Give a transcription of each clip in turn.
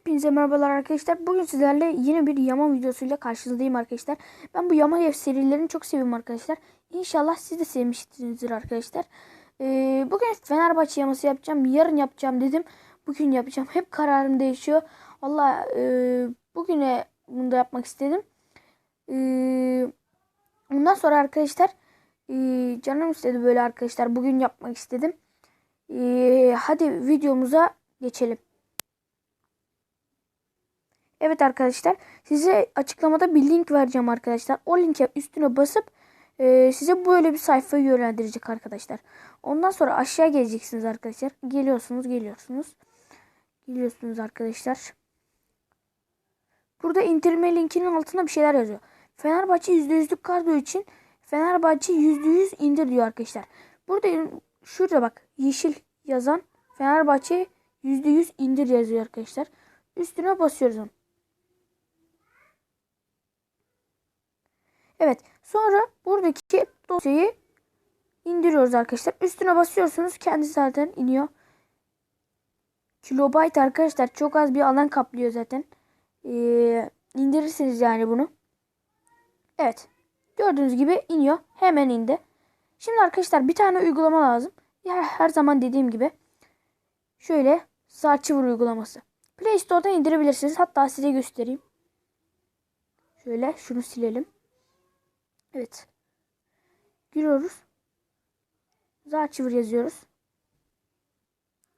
Hepinize merhabalar arkadaşlar. Bugün sizlerle yeni bir yama videosuyla karşınızdayım arkadaşlar. Ben bu yama serilerini çok seviyorum arkadaşlar. İnşallah siz de sevmişsinizdir arkadaşlar. Ee, bugün Fenerbahçe yaması yapacağım. Yarın yapacağım dedim. Bugün yapacağım. Hep kararım değişiyor. Valla e, bugüne bunu da yapmak istedim. E, ondan sonra arkadaşlar e, canım istedi böyle arkadaşlar. Bugün yapmak istedim. E, hadi videomuza geçelim. Evet arkadaşlar size açıklamada bir link vereceğim arkadaşlar. O linke üstüne basıp e, size böyle bir sayfayı yönlendirecek arkadaşlar. Ondan sonra aşağı geleceksiniz arkadaşlar. Geliyorsunuz geliyorsunuz. Geliyorsunuz arkadaşlar. Burada indirme linkinin altında bir şeyler yazıyor. Fenerbahçe %100'lük kadro için Fenerbahçe %100 indir diyor arkadaşlar. Burada şurada bak yeşil yazan Fenerbahçe %100 indir yazıyor arkadaşlar. Üstüne basıyoruz onu. Evet. Sonra buradaki dosyayı indiriyoruz arkadaşlar. Üstüne basıyorsunuz. Kendisi zaten iniyor. Kilobayt arkadaşlar çok az bir alan kaplıyor zaten. Ee, indirirsiniz yani bunu. Evet. Gördüğünüz gibi iniyor. Hemen indi. Şimdi arkadaşlar bir tane uygulama lazım. Ya her zaman dediğim gibi. Şöyle Searchiver uygulaması. Play Store'dan indirebilirsiniz. Hatta size göstereyim. Şöyle şunu silelim. Evet. Giriyoruz. Zarchiver yazıyoruz.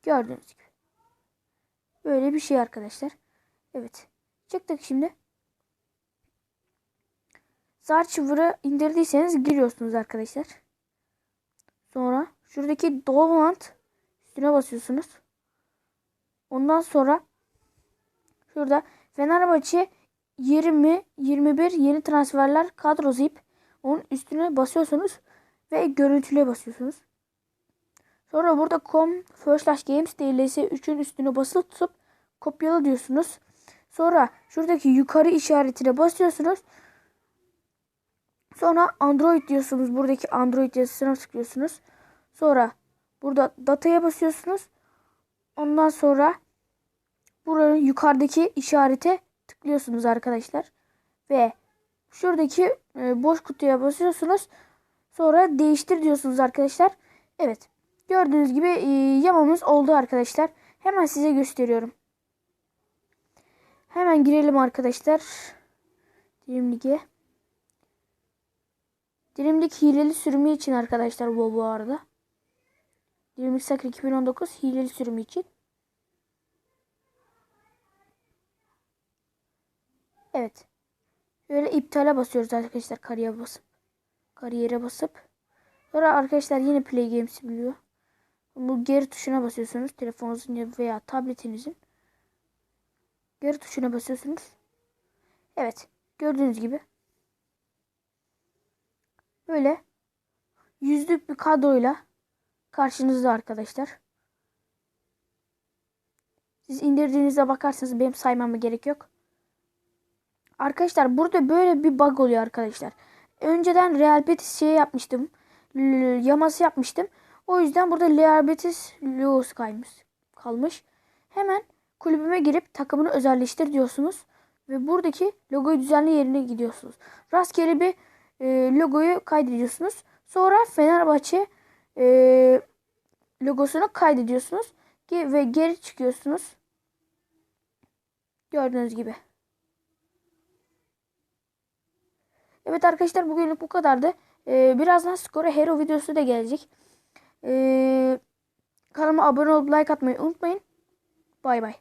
Gördüğünüz gibi. Böyle bir şey arkadaşlar. Evet. Çıktık şimdi. Zarchiver'ı indirdiyseniz giriyorsunuz arkadaşlar. Sonra şuradaki Dolant üstüne basıyorsunuz. Ondan sonra şurada Fenerbahçe 20 21 yeni transferler kadro zip onun üstüne basıyorsunuz ve görüntüle basıyorsunuz. Sonra burada com first games dls 3'ün üstüne basılı tutup kopyala diyorsunuz. Sonra şuradaki yukarı işaretine basıyorsunuz. Sonra Android diyorsunuz. Buradaki Android yazısına tıklıyorsunuz. Sonra burada dataya basıyorsunuz. Ondan sonra buranın yukarıdaki işarete tıklıyorsunuz arkadaşlar. Ve şuradaki e, boş kutuya basıyorsunuz. Sonra değiştir diyorsunuz arkadaşlar. Evet. Gördüğünüz gibi e, yamamız oldu arkadaşlar. Hemen size gösteriyorum. Hemen girelim arkadaşlar. Dilimlik'e. Dilimlik hileli sürümü için arkadaşlar bu bu arada. Dilimlik Sakır 2019 hileli sürümü için. Evet. Böyle iptale basıyoruz arkadaşlar kariyere basıp. Kariyere basıp. Sonra arkadaşlar yine Play Games biliyor. Bu geri tuşuna basıyorsunuz. Telefonunuzun veya tabletinizin. Geri tuşuna basıyorsunuz. Evet. Gördüğünüz gibi. Böyle yüzlük bir kadroyla karşınızda arkadaşlar. Siz indirdiğinizde bakarsanız benim saymama gerek yok. Arkadaşlar burada böyle bir bug oluyor arkadaşlar. Önceden Real Betis şey yapmıştım. Yaması yapmıştım. O yüzden burada Real Betis logos kaymış, kalmış. Hemen kulübüme girip takımını özelleştir diyorsunuz. Ve buradaki logoyu düzenli yerine gidiyorsunuz. Rastgele bir e, logoyu kaydediyorsunuz. Sonra Fenerbahçe e, logosunu kaydediyorsunuz. Ve geri çıkıyorsunuz. Gördüğünüz gibi. Evet arkadaşlar bugünlük bu kadardı. Ee, birazdan Skora Hero videosu da gelecek. Ee, kanalıma abone olup like atmayı unutmayın. Bay bay.